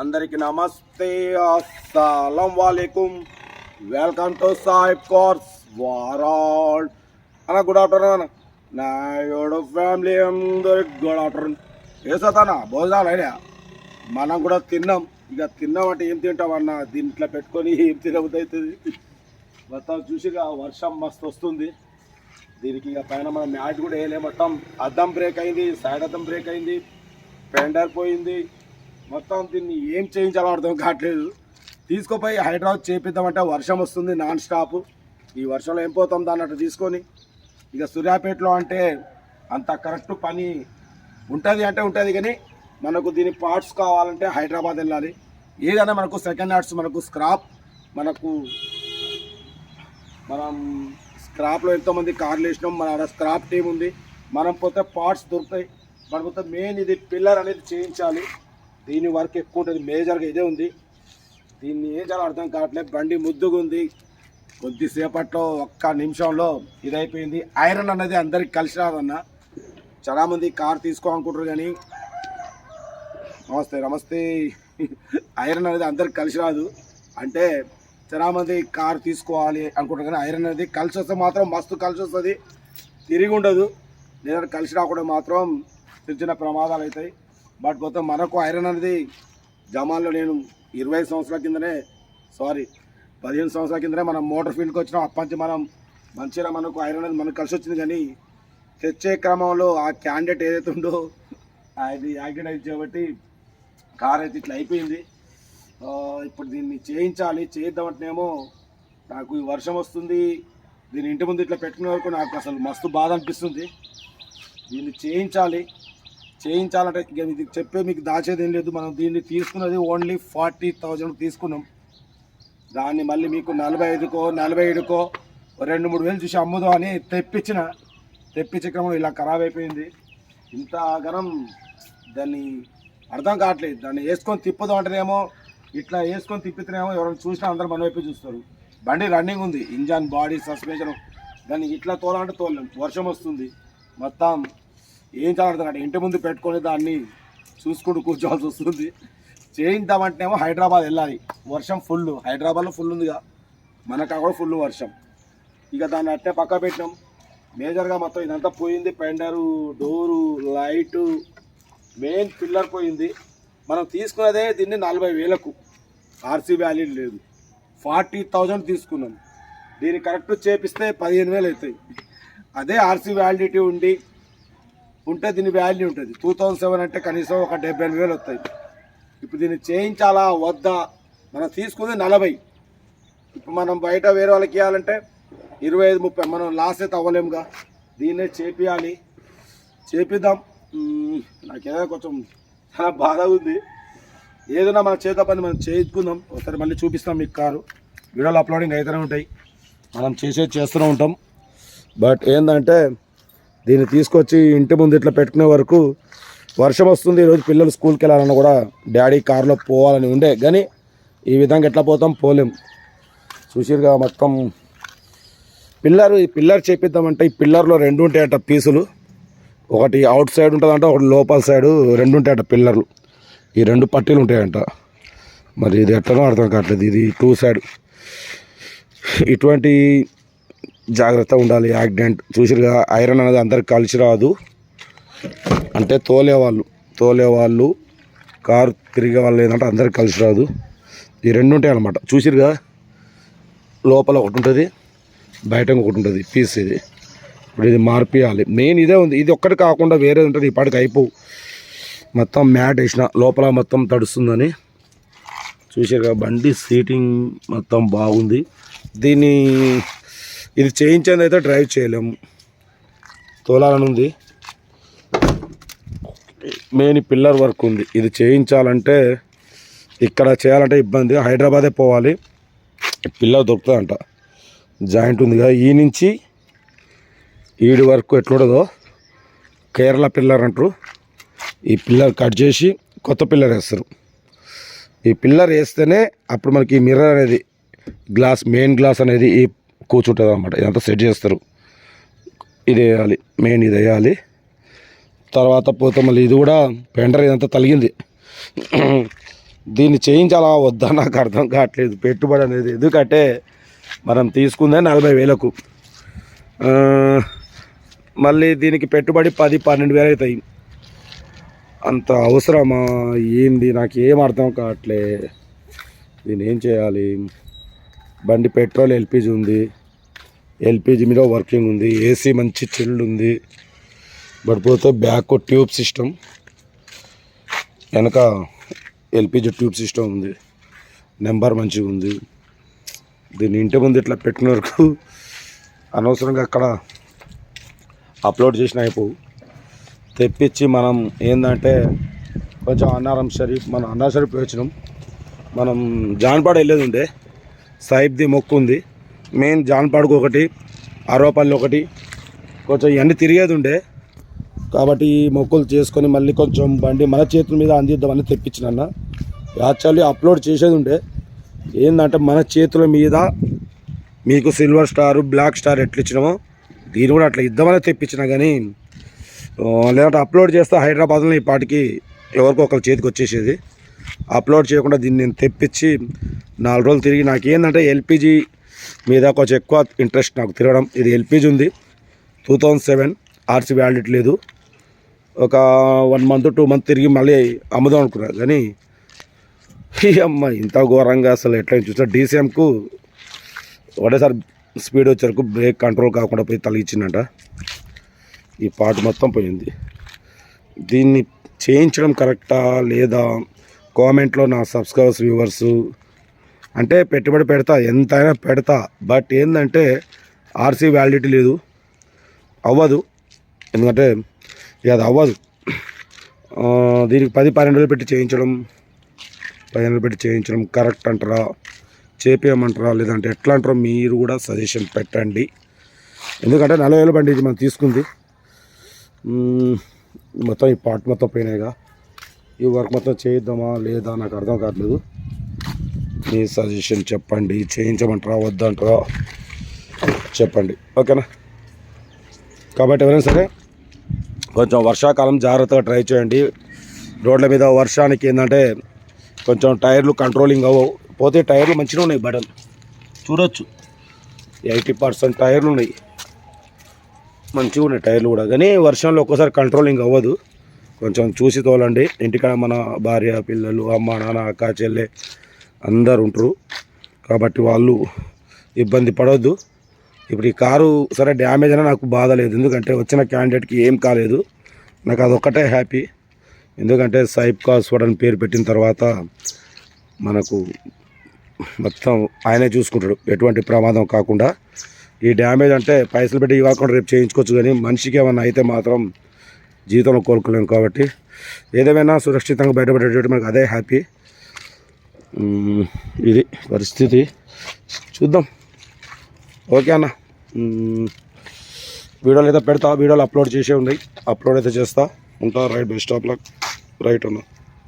అందరికి నమస్తే అస్సలం వాలేకుం. వెల్కమ్ టు సాహిబ్ కోర్స్ వారాల్. అన్న గుడ్ ఆఫ్టర్నూన్ అన్న. నా యోడు ఫ్యామిలీ అందరికి గుడ్ ఆఫ్టర్నూన్. వేసతానా భోజనాలు అయినా మనం కూడా తిన్నాం. ఇక తిన్నాం అంటే ఏం తింటాం అన్న? దీంట్లో పెట్టుకొని ఏం తినబుద్ధి అవుతుంది? మొత్తం చూసి ఇక వర్షం మస్తు వస్తుంది. దీనికి ఇక పైన మనం మ్యాట్ కూడా వేయలేము మొత్తం. అద్దం బ్రేక్ అయింది సైడ్ అద్దం బ్రేక్ అయింది. పెండర్ పోయింది. మొత్తం దీన్ని ఏం చేయించాలో అర్థం కావట్లేదు. తీసుకుపోయి హైదరాబాద్ చేపిద్దామంటే వర్షం వస్తుంది నాన్ స్టాప్. ఈ వర్షంలో ఏం పోతాం దాన్ని అట్లా తీసుకొని. ఇక సూర్యాపేటలో అంటే అంత కరెక్ట్ పని ఉంటుంది అంటే ఉంటుంది కానీ మనకు దీని పార్ట్స్ కావాలంటే హైదరాబాద్ వెళ్ళాలి. ఏదైనా మనకు సెకండ్ హ్యాండ్స్ మనకు స్క్రాప్ మనకు మనం స్క్రాప్లో ఎంతోమంది కార్లు వేసినాం మన స్క్రాప్ టీం ఉంది. మనం పోతే పార్ట్స్ దొరుకుతాయి. మనం పోతే మెయిన్ ఇది పిల్లర్ అనేది చేయించాలి. దీని వర్క్ ఎక్కువ ఉంటుంది మేజర్గా ఇదే ఉంది. దీన్ని ఏం చాలా అర్థం కావట్లేదు. బండి ముద్దుగా ఉంది. కొద్దిసేపట్లో ఒక్క నిమిషంలో ఇదైపోయింది. ఐరన్ అనేది అందరికి కలిసి రాదన్న. చాలామంది కార్ తీసుకోవాలనుకుంటారు కానీ నమస్తే నమస్తే. ఐరన్ అనేది అందరికి కలిసి రాదు. అంటే చాలామంది కార్ తీసుకోవాలి అనుకుంటారు కానీ ఐరన్ అనేది కలిసి వస్తే మాత్రం మస్తు కలిసి వస్తుంది. తిరిగి ఉండదు. లేదా కలిసి రాకుండా మాత్రం చిన్న చిన్న ప్రమాదాలు అవుతాయి. బట్ మొత్తం మనకు ఐరన్ అనేది జమాల్లో నేను ఇరవై సంవత్సరాల కిందనే సారీ పదిహేను సంవత్సరాల కిందనే మనం మోటార్ ఫీల్డ్కి వచ్చినాం. అప్పటి మనం మంచిగా మనకు ఐరన్ అనేది మనకు కలిసి వచ్చింది కానీ తెచ్చే క్రమంలో ఆ క్యాండిడేట్ ఏదైతే ఉందో అది యాక్సిడెంట్ అయింది కాబట్టి కార్ అయితే ఇట్లా అయిపోయింది. ఇప్పుడు దీన్ని చేయించాలి చేద్దామంటేనేమో నాకు ఈ వర్షం వస్తుంది. దీని ఇంటి ముందు ఇట్లా పెట్టుకునే వరకు నాకు అసలు మస్తు బాధ అనిపిస్తుంది. దీన్ని చేయించాలి. చేయించాలంటే ఇక చెప్పే మీకు దాచేది ఏం లేదు. మనం దీన్ని తీసుకున్నది ఓన్లీ ఫార్టీ థౌజండ్ తీసుకున్నాం. దాన్ని మళ్ళీ మీకు నలభై ఐదుకో నలభై ఏడుకో రెండు మూడు వేలు చూసి అమ్ముదాం అని తెప్పించిన తెప్పించే క్రమంలో ఇలా ఖరాబ్ అయిపోయింది. ఇంత గరం దాన్ని అర్థం కావట్లేదు. దాన్ని వేసుకొని తిప్పుదాం అంటేనేమో ఇట్లా వేసుకొని తిప్పితేనేమో ఎవరైనా చూసినా అందరూ మన వైపు చూస్తారు. బండి రన్నింగ్ ఉంది. ఇంజన్ బాడీ సస్పెన్షన్ దాన్ని ఇట్లా తోలాలంటే తోలేం వర్షం వస్తుంది. మొత్తం ఏం చేయాలంటే ఇంటి ముందు పెట్టుకొని దాన్ని చూసుకుంటూ కూర్చోవాల్సి వస్తుంది. చేయిద్దామంటేనేమో హైదరాబాద్ వెళ్ళాలి. వర్షం ఫుల్ హైదరాబాద్లో ఫుల్ ఉందిగా. మనకా కూడా ఫుల్ వర్షం. ఇక దాన్ని అట్టే పక్క పెట్టినాం. మేజర్గా మొత్తం ఇదంతా పోయింది. Fender door light main pillar పోయింది. మనం తీసుకున్నదే దీన్ని నలభై వేలకు. ఆర్సీ వ్యాల్యూ లేదు. ఫార్టీ థౌజండ్ తీసుకున్నాం. దీన్ని కరెక్ట్ చేపిస్తే పదిహేను వేలు అవుతాయి. అదే ఆర్సీ వ్యాలిడిటీ ఉండి ఉంటే దీని వాల్యూ ఉంటుంది. టూ థౌజండ్ సెవెన్ అంటే కనీసం ఒక డెబ్బై ఎనిమిది వేలు వస్తాయి. ఇప్పుడు దీన్ని చేయించాలా వద్దా? మనం తీసుకుంది నలభై. ఇప్పుడు మనం బయట వేరే వాళ్ళకి ఇవ్వాలంటే ఇరవై ఐదు ముప్పై. మనం లాస్ అయితే అవ్వలేముగా. దీన్నే చేపియాలి. చేపిద్దాం. నాకు నాకేదో కొంచెం చాలా బాధ ఉంది. ఏదైనా మన చేత పని మనం చేయించుకుందాం. ఒకసారి మళ్ళీ చూపిస్తాం మీకు కారు. వీడియోలు అప్లోడింగ్ అవుతూనే ఉంటాయి. మనం చేసేది చేస్తూనే ఉంటాం. బట్ ఏంటంటే దీన్ని తీసుకొచ్చి ఇంటి ముందు ఇట్లా పెట్టుకునే వరకు వర్షం వస్తుంది ఈరోజు పిల్లలు స్కూల్కి వెళ్ళాలన్నా కూడా డాడీ కారులో పోవాలని ఉండే. కానీ ఈ విధంగా ఎట్లా పోతాం? పోలేం. చూసిరుగా మొత్తం. పిల్లర్ ఈ పిల్లర్ చేపిద్దామంటే ఈ పిల్లర్లో రెండు ఉంటాయట పీసులు. ఒకటి అవుట్ సైడ్ ఉంటుందంట ఒకటి లోపల సైడు రెండు ఉంటాయట పిల్లర్లు. ఈ రెండు పట్టీలు ఉంటాయంట. మరి ఇది ఎట్లనో అర్థం కావట్లేదు. ఇది టూ సైడ్. ఇటువంటి జాగ్రత్తగా ఉండాలి యాక్సిడెంట్. చూసిరుగా ఐరన్ అనేది అందరికి కలిసి రాదు. అంటే తోలేవాళ్ళు తోలేవాళ్ళు కారు తిరిగే వాళ్ళు ఏంటంటే అందరికి కలిసి రాదు. ఈ రెండు ఉంటాయి అనమాట చూసిరుగా లోపల ఒకటి ఉంటుంది బయట ఒకటి ఉంటుంది పీస్ ఇది ఇప్పుడు ఇది మార్పియాలి మెయిన్ ఇదే ఉంది. ఇది ఒక్కటి కాకుండా వేరే ఉంటుంది ఇప్పటికి అయిపోవు. మొత్తం మ్యాట్ వేసిన లోపల మొత్తం తడుస్తుందని. చూసారుగా బండి సీటింగ్ మొత్తం బాగుంది. దీన్ని ఇది చేయించేది అయితే డ్రైవ్ చేయలేము. తోలాలని ఉంది మెయిన్ పిల్లర్ వర్క్ ఉంది. ఇది చేయించాలంటే ఇక్కడ చేయాలంటే ఇబ్బంది. హైదరాబాదే పోవాలి. పిల్లర్ దొరుకుతుందంట. జాయింట్ ఉందిగా ఈ నుంచి ఈడి వరకు ఎట్లుండదో కేరళ పిల్లర్ అంటారు. ఈ పిల్లర్ కట్ చేసి కొత్త పిల్లర్ వేస్తారు. ఈ పిల్లర్ వేస్తేనే అప్పుడు మనకి ఈ మిర్రర్ అనేది గ్లాస్ మెయిన్ గ్లాస్ అనేది ఈ కూర్చుంటుంది అనమాట ఇదంతా సెట్ చేస్తారు. ఇది వేయాలి మెయిన్ ఇది వేయాలి. తర్వాత పోతే మళ్ళీ ఇది కూడా పెండర్ ఇదంతా తలిగింది. దీన్ని చేయించాలా వద్దా నాకు అర్థం కావట్లేదు. పెట్టుబడి అనేది ఎందుకంటే మనం తీసుకుందే నలభై వేలకు. మళ్ళీ దీనికి పెట్టుబడి పది పన్నెండు వేలు అవుతాయి. అంత అవసరమా? ఏంది? నాకు ఏం అర్థం కావట్లే. దీన్ని ఏం చేయాలి? బండి పెట్రోల్ ఎల్పిజి ఉంది. ఎల్పిజి మీద వర్కింగ్ ఉంది. ఏసీ మంచి చిల్డ్ ఉంది. పడిపోతే బ్యాక్ ట్యూబ్ సిస్టమ్. వెనక ఎల్పిజి ట్యూబ్ సిస్టమ్ ఉంది. నెంబర్ మంచిగా ఉంది. దీన్ని ఇంటి ముందు ఇట్లా పెట్టిన వరకు అనవసరంగా అక్కడ అప్లోడ్ చేసిన అయిపోవు. తెప్పించి మనం ఏంటంటే కొంచెం అన్నారం షరీఫ్ మన అన్నా షరీఫ్ వచ్చినాం. మనం జాన్పాడు వెళ్ళేది ఉండే. సాహిబ్ది మొక్కు ఉంది. మెయిన్ జాన్పాడుకు ఒకటి అరవపల్లి ఒకటి. కొంచెం ఇవన్నీ తిరిగేది ఉండే కాబట్టి ఈ మొక్కులు చేసుకొని మళ్ళీ కొంచెం బండి మన చేతుల మీద అందిద్దామని తెప్పించిన యాక్చువల్లీ అప్లోడ్ చేసేది ఉండే ఏంటంటే మన చేతుల మీద మీకు సిల్వర్ స్టార్ బ్లాక్ స్టార్ ఎట్లా ఇచ్చినామో దీన్ని కూడా అట్లా ఇద్దామని తెప్పించిన కానీ లేదంటే అప్లోడ్ చేస్తే హైదరాబాద్లో ఈ పాటికి ఎవరికో ఒకరి చేతికి వచ్చేసేది. అప్లోడ్ చేయకుండా దీన్ని నేను తెప్పించి నాలుగు రోజులు తిరిగి నాకు ఏంటంటే ఎల్పిజి మీద కొంచెం ఎక్కువ ఇంట్రెస్ట్ నాకు తిరగడం. ఇది ఎల్పిజి ఉంది. Two thousand seven RC validity లేదు. ఒక వన్ మంత్ టూ మంత్ తిరిగి మళ్ళీ అమ్ముదాం అనుకున్నా. కానీ ఈ అమ్మ ఇంత ఘోరంగా అసలు ఎట్లా చూసా డీసీఎంకు ఒకటేసారి స్పీడ్ వచ్చేరకు బ్రేక్ కంట్రోల్ కాకుండా పోయి తలిగించిందంట ఈ పార్ట్ మొత్తం పోయింది. దీన్ని చేయించడం కరెక్టా లేదా కామెంట్లో నా సబ్స్క్రైబర్స్ వ్యూవర్స్ అంటే పెట్టుబడి పెడతా ఎంతైనా పెడతా. బట్ ఏంటంటే ఆర్సీ వ్యాలిడిటీ లేదు. అవ్వదు. ఎందుకంటే ఇక అది అవ్వదు. దీనికి పది పన్నెండు వేలు పెట్టి చేయించడం పదిహేను వేలు పెట్టి చేయించడం కరెక్ట్ అంటారా? చేపేయమంటారా? లేదంటే ఎట్లా అంటారో మీరు కూడా సజెషన్ పెట్టండి. ఎందుకంటే నలభై వేల బండి ఇది మనం తీసుకుంది. మొత్తం ఈ పార్ట్ మొత్తం పోయినాయిగా ఈ వర్క్ మొత్తం చేయిద్దామా లేదా నాకు అర్థం కావట్లేదు. మీ సజెషన్ చెప్పండి. చేయించమంటారా? వద్దంటారా? చెప్పండి. ఓకేనా? కాబట్టి ఎవరైనా సరే కొంచెం వర్షాకాలం జాగ్రత్తగా ట్రై చేయండి. రోడ్ల మీద వర్షానికి ఏంటంటే కొంచెం టైర్లు కంట్రోలింగ్ అవ్వవు. పోతే టైర్లు మంచిగా ఉన్నాయి బటన్ చూడొచ్చు. ఎయిటీ పర్సెంట్ టైర్లు ఉన్నాయి. మంచిగా ఉన్నాయి టైర్లు కూడా. కానీ వర్షంలో ఒక్కోసారి కంట్రోలింగ్ అవ్వదు. కొంచెం చూసి తోలండి. ఇంటికాడ మన భార్య పిల్లలు అమ్మ నాన్న అక్క చెల్లె అందరు ఉంటారు. కాబట్టి వాళ్ళు ఇబ్బంది పడవద్దు ఇప్పుడు ఈ కారు సరే డ్యామేజ్ అయినా నాకు బాధ లేదు. ఎందుకంటే వచ్చిన క్యాండిడేట్కి ఏం కాలేదు. నాకు అదొక్కటే హ్యాపీ. ఎందుకంటే సైబ్ కాస్ అని పేరు పెట్టిన తర్వాత మనకు మొత్తం ఆయనే చూసుకుంటాడు. ఎటువంటి ప్రమాదం కాకుండా. ఈ డ్యామేజ్ అంటే పైసలు పెట్టి ఇవ్వకుండా రేపు చేయించుకోవచ్చు కానీ మనిషికి ఏమన్నా అయితే మాత్రం జీవితంలో కోరుకోలేము కాబట్టి ఏదేమైనా సురక్షితంగా బయటపడేటట్టు మనకు అదే హ్యాపీ. ఇది పరిస్థితి. చూద్దాం. ఓకే అన్న. వీడియోలు అయితే పెడతా. వీడియోలు అప్లోడ్ చేసే ఉన్నాయి. అప్లోడ్ అయితే చేస్తా. ఉంటా. Right best of luck. Right అన్నా.